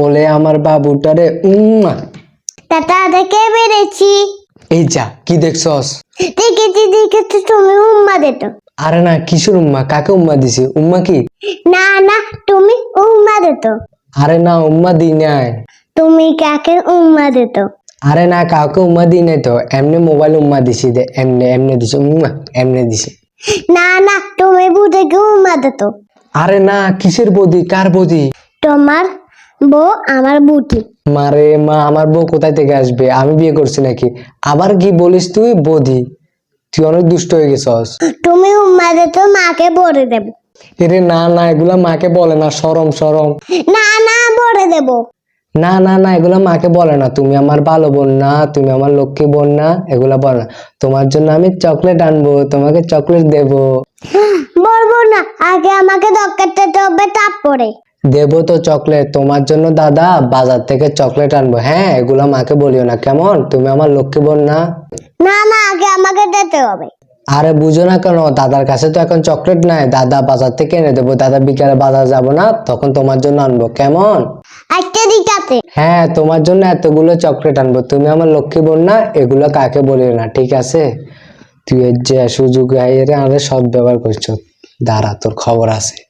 ওলে আমার বাবুটারে উম্মা টাটা দেখে বেড়েছি। এই যা কি দেখছস? দেখেছি দেখেছি তুমি উম্মা দিত আরে না কিশোর উম্মা? কাকে উম্মা দিছি? উম্মা কি? না না তুমি উম্মা দিত আরে না উম্মা দিই নাই। তুমি কাকে উম্মা দিত আরে না কাউকে উম্মা দিই নাই তো। এমনি মোবাইল উম্মা দিছি দে এমনি এমনি দিছি উম্মা এমনি দিছি। না না তুমি বুঝেকে উম্মা দিত আরে না কিসের বদি কার বদি তোমার বউ আমার বুটি। মারে মা আমার বউ কোথায় থেকে আসবে? আমি বিয়ে করছি নাকি? আবার কি বলিস তুই বদি? তুই অনেক দুষ্ট হয়ে গেছস। তুমি উম্মা দিত মাকে ভরে দেব। এরে না না এগুলা মাকে বলে না সরম সরম। না না ভরে দেব। না না না এগুলা মাকে বলে না। তুমি আমার ভালো বোন না তুমি আমার লক্ষ্মী বোন না এগুলা বলে না। তোমার জন্য আমি চকলেট আনব তোমাকে চকলেট দেব। বলব না আগে আমাকে দরকারটা হবে তারপরে। দেব তো চকলেট তোমার জন্য দাদা বাজার থেকে চকলেট আনব। হ্যাঁ এগুলা মাকে বলিও না কেমন? তুমি আমার লক্ষ্মী বোন না? না না আগে আমাকে দিতে হবে। আরে বুঝো না কেন দাদার কাছে তো এখন চকলেট নাই। দাদা বাজার থেকে এনে দেবো দাদা বিকালে বাজার যাব না তখন তোমার জন্য আনব কেমন? হ্যাঁ তোমার জন্য এতগুলো চকলেট আনব। তুমি আমার লক্ষ্মী বোন না এগুলো কাকে বলিও না ঠিক আছে? তুই এর যে সুযোগ আরে সব ব্যবহার করছ। দাঁড়া তোর খবর আছে।